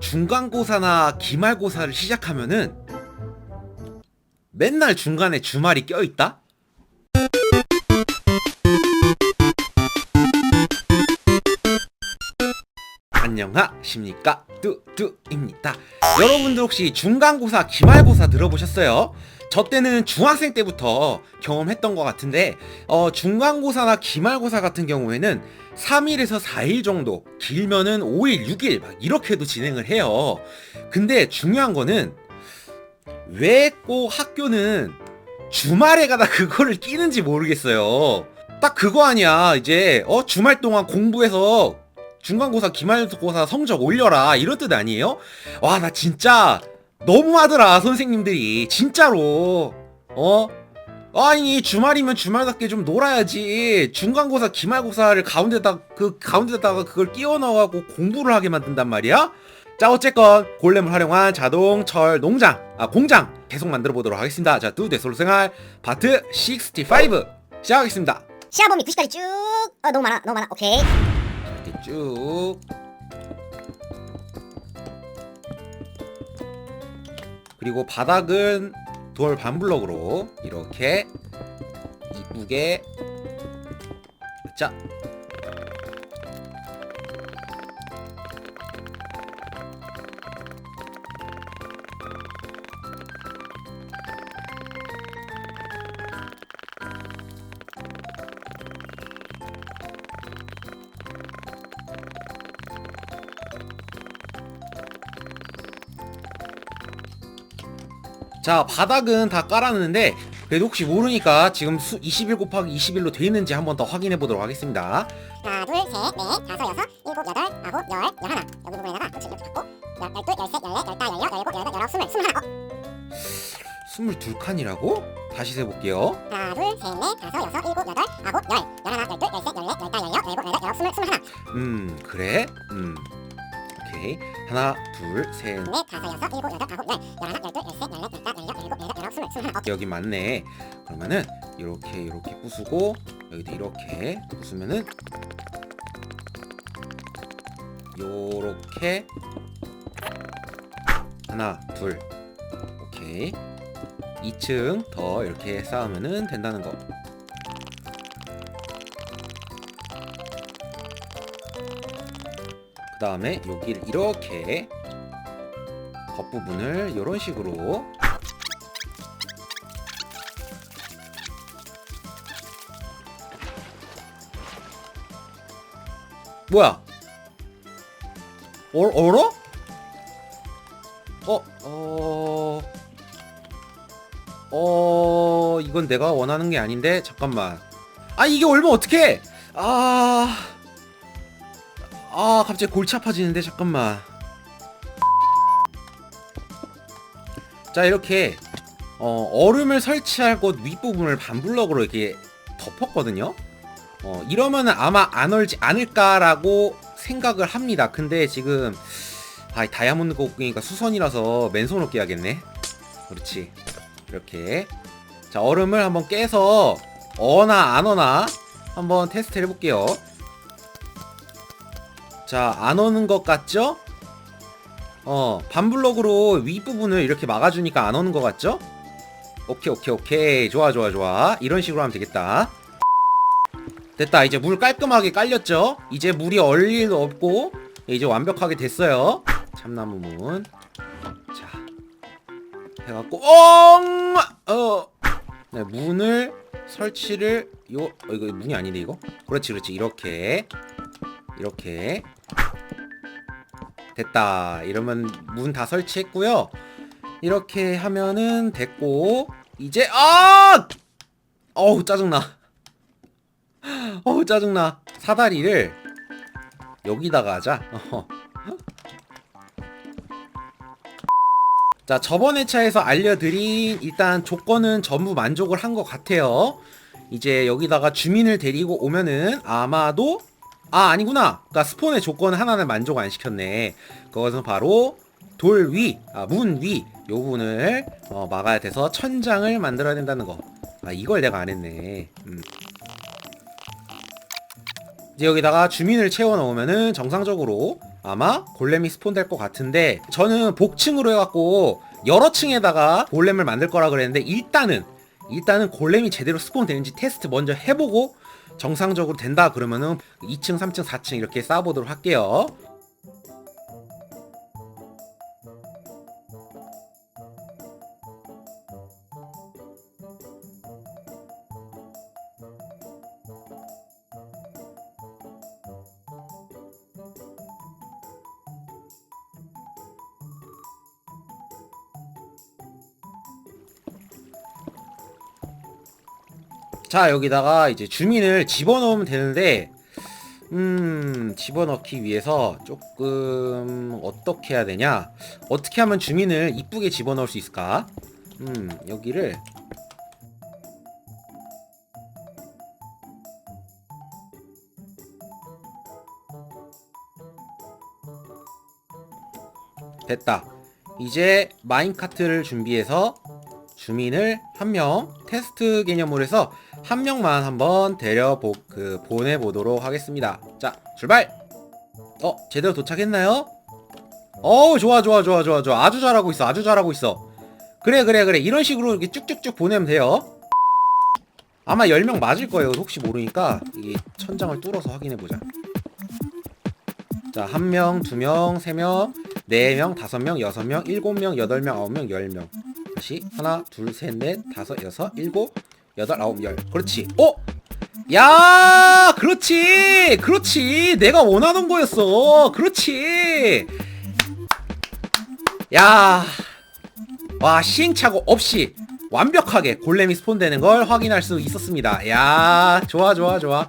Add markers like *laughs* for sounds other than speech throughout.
중간고사나 기말고사를 시작하면은 맨날 중간에 주말이 껴있다? 안녕하십니까 뚜뚜입니다 여러분들 혹시 중간고사 기말고사 들어보셨어요? 저 때는 중학생 때부터 경험했던 것 같은데 어, 중간고사나 기말고사 같은 경우에는 3일에서 4일 정도 길면은 5일 6일 막 이렇게도 진행을 해요. 근데 중요한 거는 왜 꼭 학교는 주말에 가다 *laughs* 그거를 끼는지 모르겠어요. 딱 그거 아니야. 이제 어 주말 동안 공부해서 중간고사 기말고사 성적 올려라. 이런 뜻 아니에요? 와 나 진짜 너무하더라 선생님들이 진짜로 어? 아니 주말이면 주말답게 좀 놀아야지 중간고사 기말고사를 가운데다 그 가운데다가 그걸 끼워 넣어갖고 공부를 하게 만든단 말이야? 자 어쨌건 골렘을 활용한 자동 철 농장 아 공장 계속 만들어 보도록 하겠습니다 자 뚜데 솔로 생활 파트 65 시작하겠습니다 시아범위 90까지 쭉. 어 너무 많아 너무 많아. 오케이. 이렇게 쭉 그리고 바닥은 돌 반블럭으로 이렇게 이쁘게 자 자 바닥은 다 깔았는데 그래도 혹시 모르니까 지금 수 21 곱하기 21로 돼 있는지 한번 더 확인해 보도록 하겠습니다. 하나 둘셋넷 다섯 여섯 일곱 여덟 아홉 열 열하나 여기 부분에다가 그치 이렇게 잡고 열 열둘 열셋 열넷 열다 열여 열일곱 열여덟 열아홉 스물. 스물 하나 어 22칸이라고? 다시 세볼게요. 하나 둘셋넷 다섯 여섯 일곱 여덟 아홉 열. 열하나 열둘 열셋 열넷 열다 열여 열일곱 열여덟 열아홉 스물 스물 하나. 음 그래? 음 오케이 하나 둘 셋. 넷 다섯 여섯 일곱 여덟 아홉 열. 열하나 열둘 열셋 열넷 열다 열여 열일곱 열여덟 열아홉 스물 스물하나 어 여기 맞네. 그러면은 이렇게 이렇게 부수고 여기도 이렇게 부수면은 요렇게 하나 둘. 오케이. 2층 더 이렇게 쌓으면은 된다는 거 그 다음에 여기를 이렇게 겉부분을 이런 식으로 뭐야? 어, 얼어? 어, 어, 어, 이건 내가 원하는 게 아닌데, 잠깐만. 아, 이게 얼면 어떡해! 아, 아, 갑자기 골치 아파지는데, 잠깐만. 자, 이렇게, 어, 얼음을 설치할 곳 윗부분을 반블럭으로 이렇게 덮었거든요? 어, 이러면은 아마 안 얼지 않을까라고 생각을 합니다. 근데 지금 아, 이 다이아몬드 곡이니까 수선이라서 맨손으로 깨야겠네. 그렇지. 이렇게. 자, 얼음을 한번 깨서 어나 안 어나 한번 테스트 해볼게요. 자, 안 오는 것 같죠? 어, 반블럭으로 윗부분을 이렇게 막아주니까 안 오는 것 같죠? 오케이, 오케이, 오케이. 좋아, 좋아, 좋아. 이런 식으로 하면 되겠다. 됐다 이제 물 깔끔하게 깔렸죠 이제 물이 얼 일도 없고 이제 완벽하게 됐어요 참나무 문 자, 해갖고 엉! 어, 네, 문을 설치를 요 어, 이거 문이 아닌데 이거 그렇지 그렇지 이렇게 이렇게 됐다. 이러면 문 다 설치했고요. 이렇게 하면은 됐고 이제 아 어우 짜증나. *laughs* 어우 짜증나. 사다리를 여기다가 하자. *laughs* 자 저번 회차에서 알려드린 일단 조건은 전부 만족을 한 것 같아요. 이제 여기다가 주민을 데리고 오면은 아마도 아 아니구나 그니까 스폰의 조건 하나는 만족 안 시켰네 그것은 바로 돌 위, 아, 문 위, 요 부분을 어, 막아야 돼서 천장을 만들어야 된다는 거. 아, 이걸 내가 안 했네. 음. 이제 여기다가 주민을 채워 넣으면은 정상적으로 아마 골렘이 스폰 될 것 같은데 저는 복층으로 해갖고 여러 층에다가 골렘을 만들 거라 그랬는데 일단은 일단은 골렘이 제대로 스폰 되는지 테스트 먼저 해보고 정상적으로 된다 그러면은 2층, 3층, 4층 이렇게 쌓아보도록 할게요. 자 여기다가 이제 주민을 집어넣으면 되는데 음 집어넣기 위해서 조금 어떻게 해야 되냐? 어떻게 하면 주민을 이쁘게 집어넣을 수 있을까? 음 여기를. 됐다. 이제 마인카트를 준비해서 주민을 한 명 테스트 개념으로 해서 한 명만 한번 데려보 그 보내보도록 하겠습니다. 자 출발. 어 제대로 도착했나요? 어 좋아 좋아 좋아 좋아 좋아 아주 잘하고 있어 아주 잘하고 있어. 그래 그래 그래 이런 식으로 이렇게 쭉쭉쭉 보내면 돼요. 아마 10명 맞을 거예요. 혹시 모르니까 이게 천장을 뚫어서 확인해 보자. 자, 한 명, 두 명, 세 명, 네 명, 다섯 명, 여섯 명, 일곱 명, 여덟 명, 아홉 명, 열 명. 다시 하나, 둘, 셋, 넷, 다섯, 여섯, 일곱, 여덟, 아홉, 열. 그렇지. 어? 야, 그렇지, 그렇지. 내가 원하던 거였어. 그렇지. 야, 와 시행착오 없이 완벽하게 골렘이 스폰되는 걸 확인할 수 있었습니다. 야, 좋아, 좋아, 좋아.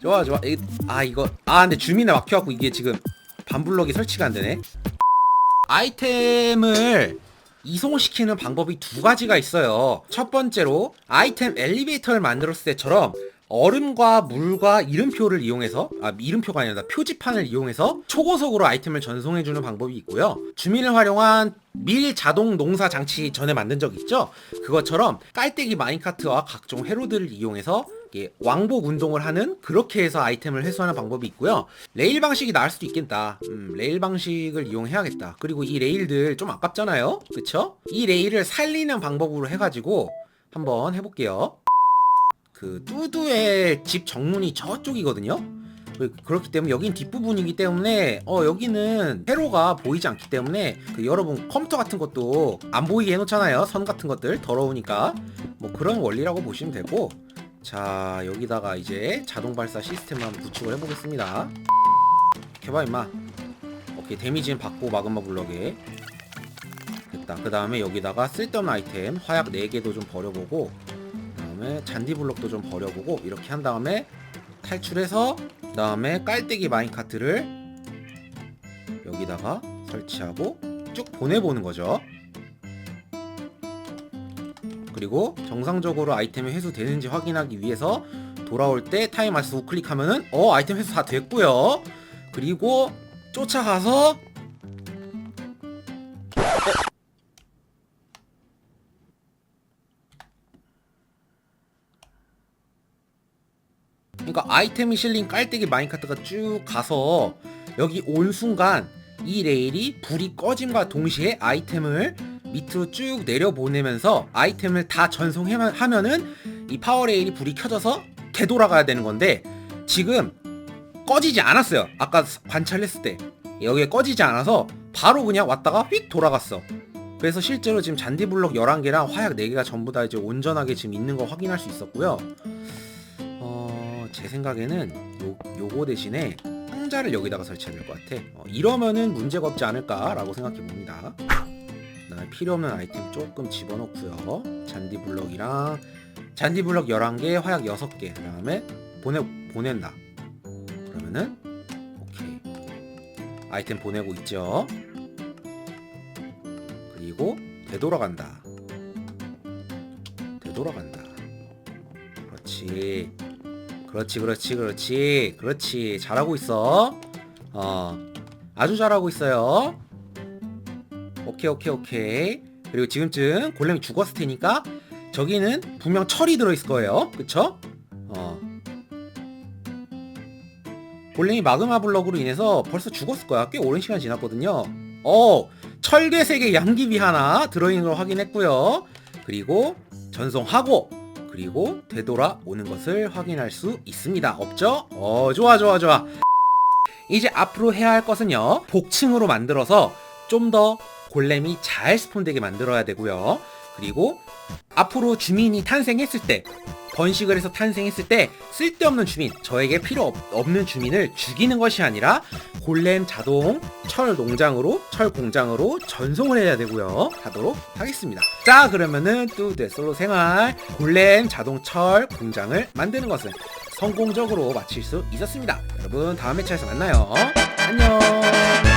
좋아 좋아 이, 아 이거 아 근데 주민에 막혀갖고 이게 지금 반블럭이 설치가 안 되네 아이템을 이송시키는 방법이 두 가지가 있어요. 첫 번째로 아이템 엘리베이터를 만들었을 때처럼 얼음과 물과 이름표를 이용해서 아 이름표가 아니라 표지판을 이용해서 초고속으로 아이템을 전송해주는 방법이 있고요. 주민을 활용한 밀 자동 농사 장치 전에 만든 적 있죠? 그것처럼 깔때기 마인카트와 각종 회로들을 이용해서 왕복 운동을 하는 그렇게 해서 아이템을 회수하는 방법이 있고요. 레일 방식이 나을 수도 있겠다. 음, 레일 방식을 이용해야겠다. 그리고 이 레일들 좀 아깝잖아요. 그쵸? 이 레일을 살리는 방법으로 해가지고 한번 해볼게요. 그 뚜두의 집 정문이 저쪽이거든요. 그- 그렇기 때문에 여긴 뒷부분이기 때문에 어 여기는 세로가 보이지 않기 때문에 그 여러분 컴퓨터 같은 것도 안 보이게 해놓잖아요 선 같은 것들 더러우니까 뭐 그런 원리라고 보시면 되고 자 여기다가 이제 자동 발사 시스템을 한번 구축을 해보겠습니다. 개봐 임마. 오케이 데미지는 받고 마그마 블럭에. 됐다. 그 다음에 여기다가 쓸데없는 아이템 화약 4개도 좀 버려보고 그 다음에 잔디 블럭도 좀 버려보고 이렇게 한 다음에 탈출해서 그 다음에 깔때기 마인카트를 여기다가 설치하고 쭉 보내보는 거죠 그리고 정상적으로 아이템이 회수되는지 확인하기 위해서 돌아올 때 타임 마스 우클릭하면은 어 아이템 회수 다 됐고요. 그리고 쫓아가서 어? 그러니까 아이템이 실린 깔때기 마인카트가 쭉 가서 여기 온 순간 이 레일이 불이 꺼짐과 동시에 아이템을 밑으로 쭉 내려보내면서 아이템을 다 전송하면은 이 파워 레일이 불이 켜져서 되돌아가야 되는 건데 지금 꺼지지 않았어요. 아까 관찰했을 때 여기에 꺼지지 않아서 바로 그냥 왔다가 휙 돌아갔어. 그래서 실제로 지금 잔디 블록 11개랑 화약 4개가 전부 다 이제 온전하게 지금 있는 거 확인할 수 있었고요. 어, 제 생각에는 요, 요거 대신에 상자를 여기다가 설치해야 될 것 같아. 어, 이러면은 문제가 없지 않을까라고 생각해 봅니다. 그다음에 필요 없는 아이템 조금 집어넣고요. 잔디 블럭이랑 잔디 블럭 11개, 화약 6개. 그다음에 보내 보낸다. 그러면은 오케이. 아이템 보내고 있죠. 그리고 되돌아간다. 되돌아간다. 그렇지. 그렇지, 그렇지, 그렇지, 그렇지. 잘하고 있어. 어, 아주 잘하고 있어요. 오케이, 오케이, 오케이. 그리고 지금쯤 골렘이 죽었을 테니까 저기는 분명 철이 들어있을 거예요. 그쵸? 어. 골렘이 마그마 블럭으로 인해서 벌써 죽었을 거야. 꽤 오랜 시간 지났거든요. 어, 철괴색의 양귀비 하나 들어있는 걸 확인했고요. 그리고 전송하고 그리고 되돌아오는 것을 확인할 수 있습니다. 없죠? 어, 좋아, 좋아, 좋아. 이제 앞으로 해야 할 것은요. 복층으로 만들어서 좀더 골렘이 잘 스폰되게 만들어야 되고요. 그리고 앞으로 주민이 탄생했을 때 번식을 해서 탄생했을 때 쓸데없는 주민, 저에게 필요 없- 없는 주민을 죽이는 것이 아니라 골렘 자동 철 농장으로 철 공장으로 전송을 해야 되고요. 하도록 하겠습니다. 자, 그러면은 뚜데 솔로 생활 골렘 자동 철 공장을 만드는 것은 성공적으로 마칠 수 있었습니다. 여러분 다음 회차에서 만나요. 안녕.